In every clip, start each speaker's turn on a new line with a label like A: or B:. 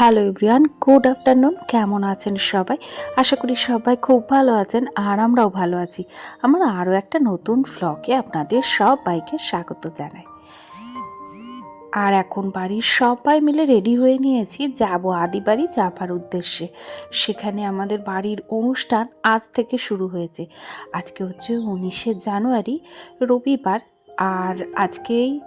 A: Hello everyone, good afternoon, কেমন আছেন সবাই? আশা করি সবাই খুব ভালো আছেন আর আমরাও ভালো আছি। আমার আরও একটা নতুন ভ্লগে আপনাদের সবাইকে স্বাগত জানাই। আর এখন বাড়ির সবাই মিলে রেডি হয়ে নিয়েছি, যাব আদি বাড়ি যাবার উদ্দেশ্যে। সেখানে আমাদের বাড়ির অনুষ্ঠান আজ থেকে শুরু হয়েছে। আজকে হচ্ছে উনিশে জানুয়ারি, রবিবার, আর আজকেই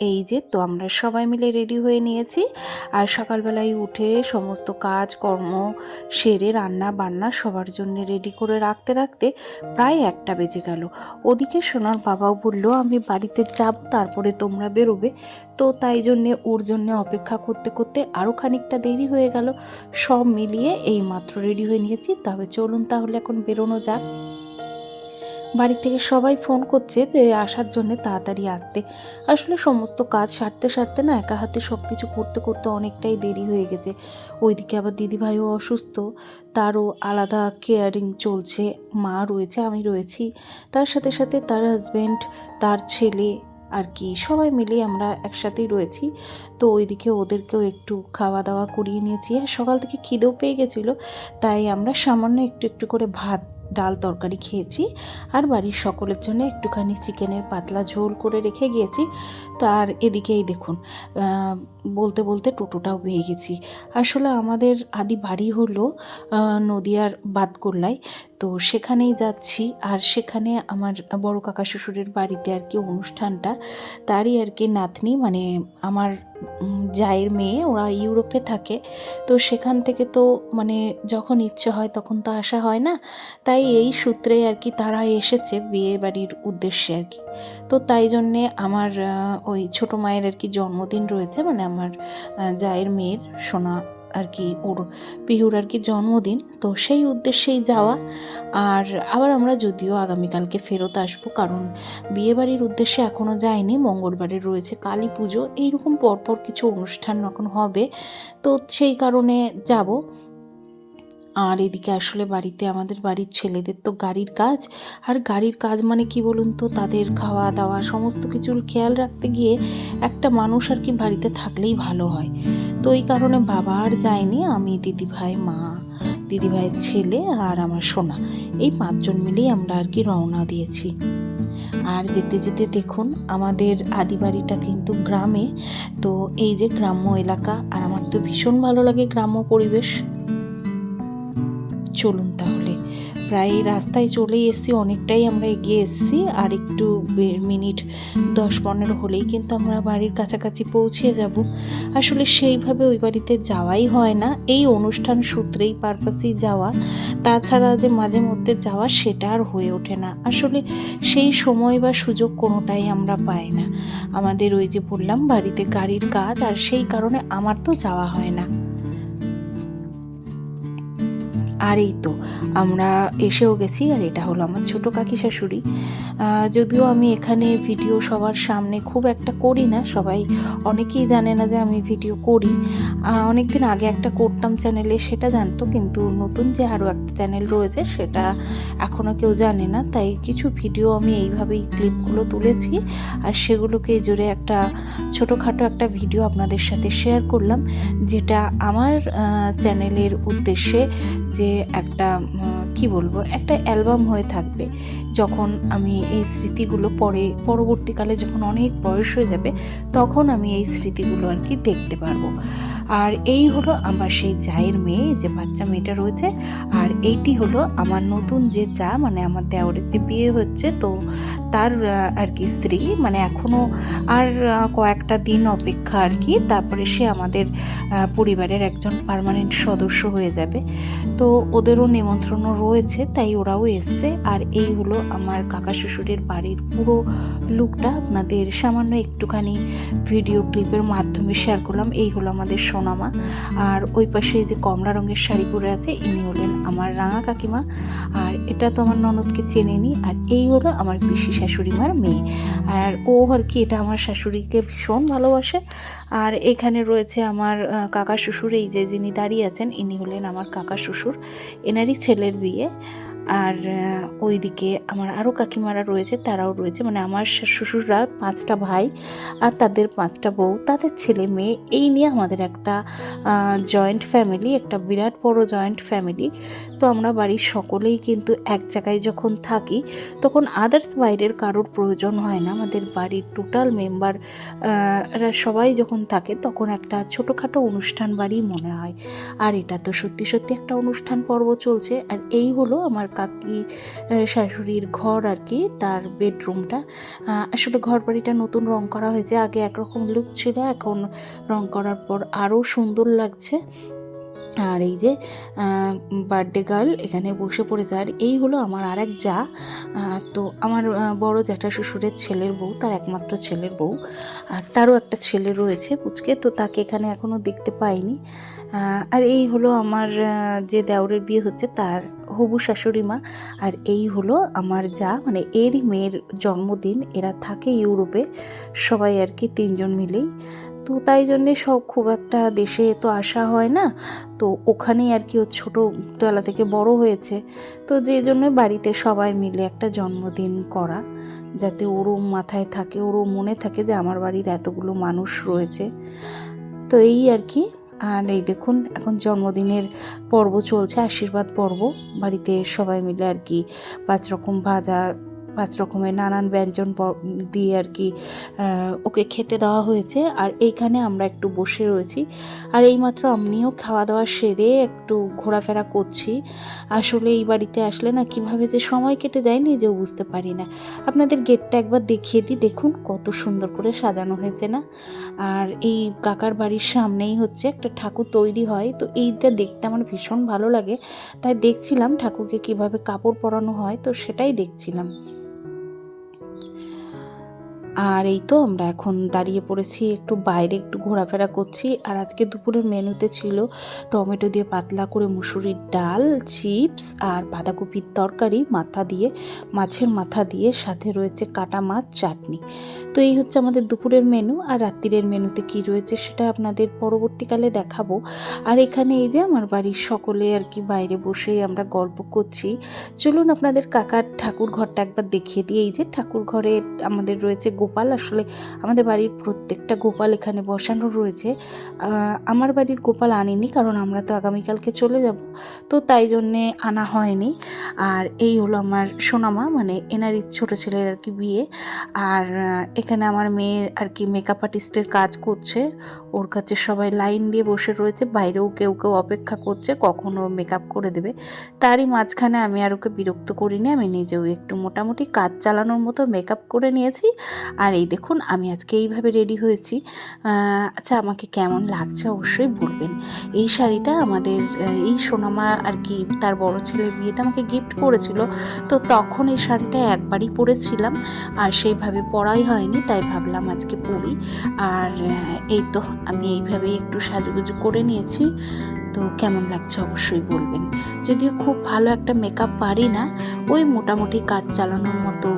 A: এই যে, তো আমরা সবাই মিলে রেডি হয়ে নিয়েছি। আর সকালবেলায় উঠে সমস্ত কাজ, কর্ম সেরে রান্না বান্না সবার জন্য রেডি করে রাখতে রাখতে প্রায় একটা বেজে গেল। ওদিকে সোনার বাবাও বলল, আমি বাড়িতে যাব, তারপরে তোমরা বেরোবে। তো তাই জন্যে, ওর জন্য অপেক্ষা করতে করতে আরও খানিকটা দেরি হয়ে গেল। সব মিলিয়ে এই মাত্র রেডি হয়ে নিয়েছি। তবে চলুন তাহলে এখন বেরোনো যাক। বাড়ি থেকে সবাই ফোন করছে আসার জন্য তাড়াতাড়ি আসতে। আসলে সমস্ত কাজ সারতে সারতে না একা হাতে সব কিছু করতে করতে অনেকটাই দেরি হয়ে গেছে। ওইদিকে আবার দিদিভাইও অসুস্থ, তারও আলাদা কেয়ারিং চলছে, মা রয়েছে, আমি রয়েছি। তার সাথে সাথে তার হাজব্যান্ড তার ছেলে আর কি, সবাই মিলে আমরা একসাথেই রয়েছি। তো ওইদিকে ওদেরকেও একটু খাওয়া দাওয়া করিয়ে নিয়েছি। আর সকাল থেকে খিদেও পেয়ে গেছিল, তাই আমরা সামান্য একটু একটু করে ভাত ডাল তরকারি খেয়েছি আর বাড়ির সকলের জন্য একটুখানি চিকেনের পাতলা ঝোল করে রেখে গিয়েছি। তো আর এদিকেই দেখুন বলতে বলতে টোটোটাও পেয়ে গেছি। আসলে আমাদের আদি বাড়ি হলো নদিয়ার বাদকোল্লায় তো সেখানেই যাচ্ছি আর সেখানে আমার বড় কাকা শ্বশুরের বাড়িতে আর কি অনুষ্ঠানটা। তারই আর কি নাতনি মানে আমার জায়ের মেয়ে ওরা ইউরোপে থাকে। তো সেখান থেকে তো মানে যখন ইচ্ছে হয় তখন তো আসা হয় না। তাই এই সূত্রে আর কি তারা এসেছে বিয়ে বাড়ির উদ্দেশ্যে আর কি। তো তাই জন্যে আমার ওই ছোটো মায়ের আর কি জন্মদিন রয়েছে। মানে আমার জায়ের মেয়ের সোনা আর কি, ওর পিহুর আর কি জন্মদিন। তো সেই উদ্দেশ্যেই যাওয়া। আর আবার আমরা যদিও আগামীকালকে ফেরত আসব, কারণ বিয়েবাড়ির উদ্দেশ্যে এখনও যায়নি মঙ্গলবারে রয়েছে কালী পুজো। এইরকম পরপর কিছু অনুষ্ঠান এখন হবে, তো সেই কারণে যাব। আর এদিকে আসলে বাড়িতে আমাদের বাড়ির ছেলেদের তো গাড়ির কাজ। আর গাড়ির কাজ মানে কি বলুন তো, তাদের খাওয়া দাওয়া, সমস্ত কিছুর খেয়াল রাখতে গিয়ে একটা মানুষ আর কি বাড়িতে থাকলেই ভালো হয়। তো এই কারণে বাবা আর যায়নি, আমি দিদিভাই, মা, দিদিভাইয়ের ছেলে আর আমার সোনা। এই পাঁচজন মিলেই আমরা আর কি রওনা দিয়েছি। আর যেতে যেতে দেখুন, আমাদের আদি বাড়িটা কিন্তু গ্রামে। তো এই যে গ্রাম্য এলাকা, আর আমার তো ভীষণ ভালো লাগে গ্রাম্য পরিবেশ। চলুন তাহলে প্রায় রাস্তায় চলেই এসেছি, অনেকটাই আমরা এগিয়ে এসেছি। আর একটু মিনিট দশ পনেরো হলেই কিন্তু আমরা বাড়ির কাছাকাছি পৌঁছে যাব। আসলে সেইভাবে ওই বাড়িতে যাওয়াই হয় না। এই অনুষ্ঠান সূত্রেই পারপাসেই যাওয়া। তাছাড়া যে মাঝে মধ্যে যাওয়া সেটা আর হয়ে ওঠে না। আসলে সেই সময় বা সুযোগ কোনোটাই আমরা পাই না। আমাদের ওই যে বললাম, বাড়িতে গাড়ির কাজ, আর সেই কারণে আমার তো যাওয়া হয় না। আর এই তো, আমরা এসেও গেছি আর এটা হলো আমার ছোট কাকি শাশুড়ি। যদিও আমি এখানে ভিডিও সবার সামনে খুব একটা করি না, সবাই অনেকেই জানে না যে আমি ভিডিও করি। অনেক দিন আগে একটা করতাম চ্যানেলে সেটা জানতো, কিন্তু নতুন যে আরও একটা চ্যানেল রয়েছে সেটা এখনও কেউ জানে না। তাই কিছু ভিডিও আমি এইভাবেই ক্লিপগুলো তুলেছি আর সেগুলোকে জুড়ে একটা ছোটোখাটো একটা ভিডিও আপনাদের সাথে শেয়ার করলাম, যেটা আমার চ্যানেলের উদ্দেশ্যে যে একটা কি বলব, একটা অ্যালবাম হয়ে থাকবে। যখন আমি এই স্মৃতিগুলো পরে, পরবর্তীকালে যখন অনেক বয়স হয়ে যাবে, তখন আমি এই স্মৃতিগুলো আর কি দেখতে পারব। আর এই হলো আমার সেই জায়ের মেয়ে, যে বাচ্চা মেয়েটা রয়েছে। আর এইটি হলো আমার নতুন যে যা মানে আমার দেওরের যে বিয়ে হচ্ছে, তো তার আর কি স্ত্রী মানে এখনও আর কয়েকটা দিন অপেক্ষা আর কি। তারপরে সে আমাদের পরিবারের একজন পার্মানেন্ট সদস্য হয়ে যাবে। তো ওদেরও নিমন্ত্রণও রয়েছে, তাই ওরাও এসছে। আর এই হলো আমার কাকা শ্বশুরের বাড়ির পুরো লুকটা। আপনাদের সামান্য একটুখানি ভিডিও ক্লিপের মাধ্যমে শেয়ার করলাম। এই হলো আমাদের সোনামা। আর ওই পাশে যে কমলা রঙের শাড়ি পরে আছে, ইনি হলেন আমার রাঙা কাকিমা। আর এটা তো আমার ননদকে চেনে চেনেনি, আর এই হলো আমার পিসি শাশুড়িমার মেয়ে। আর ও আর কি, এটা আমার শাশুড়িকে ভীষণ ভালোবাসে। আর এখানে রয়েছে আমার কাকা শ্বশুর, এই যে যিনি দাঁড়িয়ে আছেন, ইনি হলেন আমার কাকা শ্বশুর। এনারই ছেলের বিয়ে। আর ওইদিকে আমার আরও কাকিমারা রয়েছে, তারাও রয়েছে। মানে আমার শ্বশুররা পাঁচটা ভাই আর তাদের পাঁচটা বউ। তাদের ছেলে মেয়ে, এই নিয়ে আমাদের একটা জয়েন্ট ফ্যামিলি একটা বিরাট বড় জয়েন্ট ফ্যামিলি তো আমরা বাড়ির সকলেই কিন্তু এক জায়গায় যখন থাকি, তখন আদার্স বাইরের কারোর প্রয়োজন হয় না। আমাদের বাড়ির টোটাল মেম্বার সবাই যখন থাকে, তখন একটা ছোটোখাটো অনুষ্ঠান বাড়ি মনে হয়। আর এটা তো সত্যি সত্যি একটা অনুষ্ঠান পর্ব চলছে। আর এই হলো আমার কাকি শাশুড়ির ঘর আর কি, তার বেডরুমটা। আসলে ঘর বাড়িটা নতুন রং করা হয়েছে, আগে একরকম লুক ছিল, এখন রং করার পর আরও সুন্দর লাগছে। আর এই যে বার্থডে গার্ল এখানে বসে পড়েছে আর এই হলো আমার আর এক যা তো আমার বড় জ্যাঠা শ্বশুরের ছেলের বউ, তার একমাত্র ছেলের বউ। আর তারও একটা ছেলে রয়েছে পুচকে, তো তাকে এখানে এখনও দেখতে পাইনি। আর এই হলো আমার যে দেওরের বিয়ে হচ্ছে তার হবু শাশুড়ি মা। আর এই হলো আমার যা মানে এরই মেয়ের জন্মদিন। এরা থাকে ইউরোপে, সবাই আর কি তিনজন মিলেই। তো তাই জন্যে সব খুব একটা দেশে তো আসা হয় না। তো ওখানেই আর কি ও ছোটোবেলা থেকে বড় হয়েছে। তো যে জন্য বাড়িতে সবাই মিলে একটা জন্মদিন করা, যাতে ওরও মাথায় থাকে, ওরও মনে থাকে যে আমার বাড়ির এতগুলো মানুষ রয়েছে। তো এই আর কি। আর এই দেখুন, এখন জন্মদিনের পর্ব চলছে, আশীর্বাদ পর্ব। বাড়িতে সবাই মিলে আর কি পাঁচ রকম ভাজা পাঁচ রকমের নানান ব্যঞ্জন দিয়ে আর কি ওকে খেতে দেওয়া হয়েছে। আর এইখানে আমরা একটু বসে রয়েছি। আর এইমাত্র আমিও খাওয়া দাওয়া সেরে একটু ঘোরাফেরা করছি। আসলে এই বাড়িতে আসলে না কীভাবে যে সময় কেটে যায় নিজেও বুঝতে পারি না। আপনাদের গেটটা একবার দেখিয়ে দিই, দেখুন কত সুন্দর করে সাজানো হয়েছে না? আর এই কাকার বাড়ির সামনেই হচ্ছে একটা ঠাকুর তৈরি হয়। তো এইটা দেখতে আমার ভীষণ ভালো লাগে। তাই দেখছিলাম ঠাকুরকে কীভাবে কাপড় পরানো হয়, তো সেটাই দেখছিলাম। আর এই তো আমরা এখন দাঁড়িয়ে পড়েছি, একটু বাইরে একটু ঘোরাফেরা করছি। আর আজকে দুপুরের মেনুতে ছিল টমেটো দিয়ে পাতলা করে মুসুরির ডাল, চিপস আর বাঁধাকপির তরকারি, মাথা দিয়ে, মাছের মাথা দিয়ে, সাথে রয়েছে কাটা মাছ, চাটনি। তো এই হচ্ছে আমাদের দুপুরের মেনু। আর রাত্রিরের মেনুতে কি রয়েছে সেটা আপনাদের পরবর্তীকালে দেখাবো। আর এখানে এই যে আমার বাড়ির সকলে আর কি বাইরে বসে আমরা গল্প করছি। চলুন আপনাদের কাকার ঠাকুর ঘরটা একবার দেখিয়ে দিই। এই যে ঠাকুর ঘরে আমাদের রয়েছে গোপাল, আসলে আমাদের বাড়ির প্রত্যেকটা গোপাল এখানে বসানো রয়েছে। আমার বাড়ির গোপাল আনিনি কারণ আমরা তো আগামীকালকে চলে যাব। তো তাই জন্যে আনা হয়নি। আর এই হলো আমার সোনামা মানে এনারই ছোট ছেলের আর কি বিয়ে। আর এখানে আমার মেয়ে আর কি মেকআপ আর্টিস্টের কাজ করছে। ওর কাছে সবাই লাইন দিয়ে বসে রয়েছে। বাইরেও কেউ কেউ অপেক্ষা করছে কখনও মেকআপ করে দেবে। তারই মাঝখানে আমি আর ওকে বিরক্ত করিনি। আমি নিজেও একটু মোটামুটি কাজ চালানোর মতো মেকআপ করে নিয়েছি। আর এই দেখুন, আমি আজকে এইভাবে রেডি হয়েছি। আচ্ছা আমাকে কেমন লাগছে অবশ্যই বলবেন। এই শাড়িটা আমাদের এই সোনামা আর কি, তার বড় ছেলের বিয়েতে আমাকে গিফট করেছিল। তো তখন এই শাড়িটা একবারই পরেছিলাম আর সেইভাবে পরাই হয়নি, তাই ভাবলাম আজকে পরি। আর এই তো, আমি এইভাবেই একটু সাজুগুজু করে নিয়েছি। তো কেমন লাগছে অবশ্যই বলবেন। যদিও খুব ভালো একটা মেকআপ পারি না, ওই মোটামুটি কাজ চালানোর মতো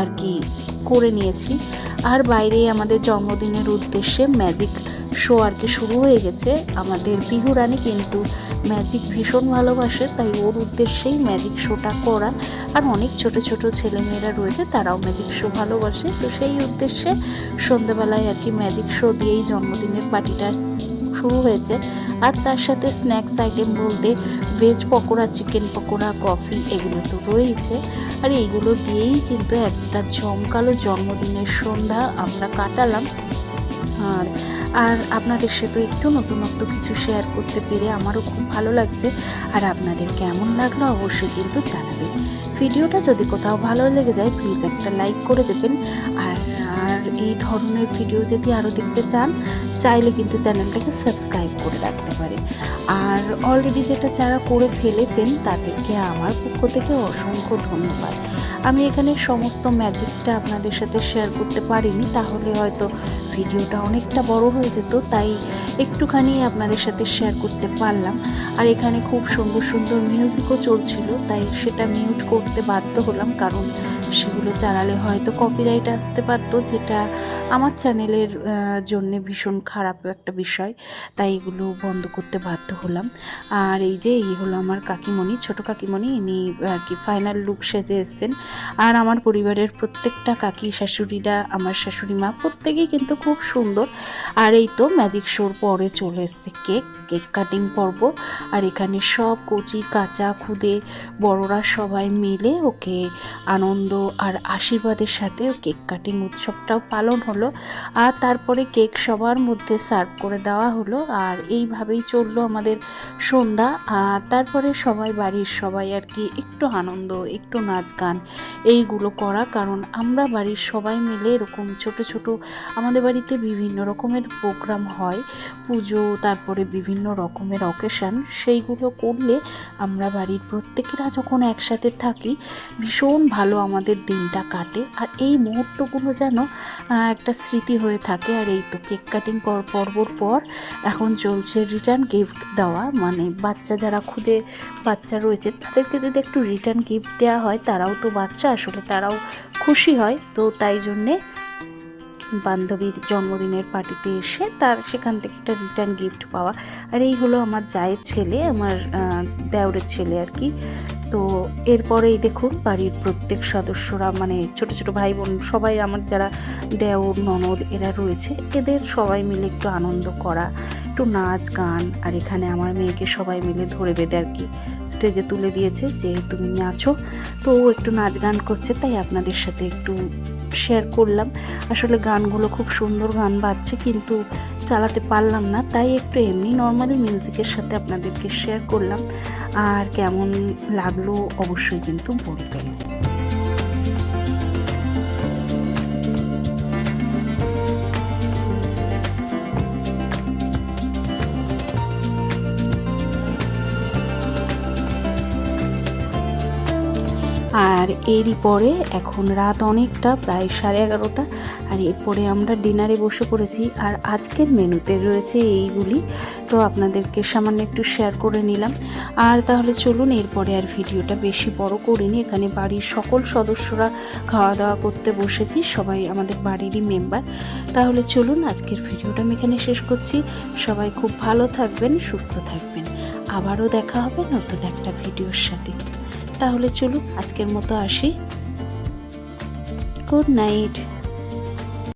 A: আর কি করে নিয়েছি। আর বাইরে আমাদের জন্মদিনের উদ্দেশ্যে ম্যাজিক শো আর কি শুরু হয়ে গেছে। আমাদের বিহু রানী কিন্তু ম্যাজিক ভীষণ ভালোবাসে, তাই ওর উদ্দেশ্যেই ম্যাজিক শোটা করা। আর অনেক ছোট ছোট ছেলেমেয়েরা রয়েছে, তারাও ম্যাজিক শো ভালোবাসে। তো সেই উদ্দেশ্যে সন্ধেবেলায় আর কি ম্যাজিক শো দিয়েই জন্মদিনের পার্টিটা শুরু হয়েছে। আর তার সাথে স্ন্যাক্স আইটেম বলতে veg pakora chicken pakora coffee এগুলো তো রয়েছে আর এইগুলো দিয়েই কিন্তু একটা জমকালো জন্মদিনের সন্ধ্যা আমরা কাটালাম। আর আর আপনাদের সাথে একটু নতুনত্ব কিছু শেয়ার করতে পেরে আমারও খুব ভালো লাগছে। আর আপনাদের কেমন লাগল অবশ্যই কিন্তু জানাবেন। ভিডিওটা যদি কোথাও ভালো লেগে যায় প্লিজ একটা লাইক করে দেবেন। আর আর এই ধরনের ভিডিও যদি আরও দেখতে চান, চাইলে কিন্তু চ্যানেলটাকে সাবস্ক্রাইব করে রাখতে পারেন। আর অলরেডি যেটা যারা করে ফেলেছেন, তাদেরকে আমার পক্ষ থেকে অসংখ্য ধন্যবাদ। আমি এখানে সমস্ত ম্যাজিকটা আপনাদের সাথে শেয়ার করতে পারিনি, তাহলে হয়তো ভিডিওটা অনেকটা বড় হয়ে যেত, তাই একটুখানি আপনাদের সাথে শেয়ার করতে পারলাম। আর এখানে খুব সুন্দর সুন্দর মিউজিকও চলছিল, তাই সেটা মিউট করতে বাধ্য হলাম, কারণ সেগুলো চালালে হয়তো কপিরাইট আসতে পারতো, যেটা আমার চ্যানেলের জন্যে ভীষণ খারাপ একটা বিষয়। তাই এগুলো বন্ধ করতে বাধ্য হলাম। আর এই যে, এই হলো আমার কাকিমণি, ছোট কাকিমণি। ইনি আর কি ফাইনাল লুক সেজে এসছেন। আর আমার পরিবারের প্রত্যেকটা কাকি শাশুড়িরা, আমার শাশুড়ি মা প্রত্যেকেই কিন্তু খুব সুন্দর। আর এই তো ম্যাজিক শোর পরে চলে এসছে কেক কেক কাটিং পর্ব। আর এখানে সব কচি, কাঁচা, খুদে বড়রা সবাই মিলে ওকে আনন্দ আর আশীর্বাদের সাথে ও কেক কাটিং উৎসবটাও পালন হলো। আর তারপরে কেক সবার মধ্যে সার্ভ করে দেওয়া হলো। আর এইভাবেই চলল আমাদের সন্ধ্যা। আর তারপরে সবাই বাড়ির সবাই আর কি একটু আনন্দ, একটু নাচ গান এইগুলো করা। কারণ আমরা বাড়ির সবাই মিলে এরকম ছোট ছোট আমাদের বাড়িতে বিভিন্ন রকমের প্রোগ্রাম হয়। পুজো, তারপরে বিভিন্ন রকমের অকেশান সেইগুলো করলে আমরা বাড়ির প্রত্যেকেরা যখন একসাথে থাকি, ভীষণ ভালো আমাদের দিনটা কাটে। আর এই মুহূর্তগুলো যেন একটা স্মৃতি হয়ে থাকে। আর এই তো কেক কাটিং পর্বর পর এখন চলছে রিটার্ন গিফট দেওয়া। মানে বাচ্চা যারা খুদে বাচ্চা রয়েছে, তাদেরকে যদি একটু রিটার্ন গিফট দেওয়া হয়, তারাও তো বাচ্চা, আসলে তারাও খুশি হয়। তো তাই জন্যে বান্ধবীর জন্মদিনের পার্টিতে এসে তার সেখান থেকে একটা রিটার্ন গিফট পাওয়া। আর এই হলো আমার জায়ের ছেলে, আমার দেওরের ছেলে আর কি। তো এরপরেই দেখুন বাড়ির প্রত্যেক সদস্যরা মানে ছোট ছোট ভাই বোন সবাই, আমার যারা দেওর, ননদ এরা রয়েছে, এদের সবাই মিলে একটু আনন্দ করা, একটু নাচ, গান, আর এখানে আমার মেয়েকে সবাই মিলে ধরে বেঁধে আর কি স্টেজে তুলে দিয়েছে, যে তুমি নাচো। তো ও একটু নাচ গান করছে, তাই আপনাদের সাথে একটু শেয়ার করলাম। আসলে গানগুলো খুব সুন্দর গান বাজছে কিন্তু চালাতে পারলাম না, তাই একটু এমনি নর্মালি মিউজিকের সাথে আপনাদেরকে শেয়ার করলাম। আর কেমন লাগল অবশ্যই কিন্তু বলবেন। আর এরই পরে এখন রাত অনেকটা, প্রায় সাড়ে এগারোটা। আর এরপরে আমরা ডিনারে বসে পড়েছি। আর আজকের মেনুতে রয়েছে এইগুলি। তো আপনাদেরকে সামান্য একটু শেয়ার করে নিলাম। আর তাহলে চলুন, এরপরে আর ভিডিওটা বেশি বড় করিনি। এখানে বাড়ির সকল সদস্যরা খাওয়া দাওয়া করতে বসেছি। সবাই আমাদের বাড়িরই মেম্বার তাহলে চলুন, আজকের ভিডিওটা আমি এখানে শেষ করছি। সবাই খুব ভালো থাকবেন, সুস্থ থাকবেন। আবারও দেখা হবে নতুন একটা ভিডিওর সাথে। তাহলে চলুন আজকের মতো আসি। Good night.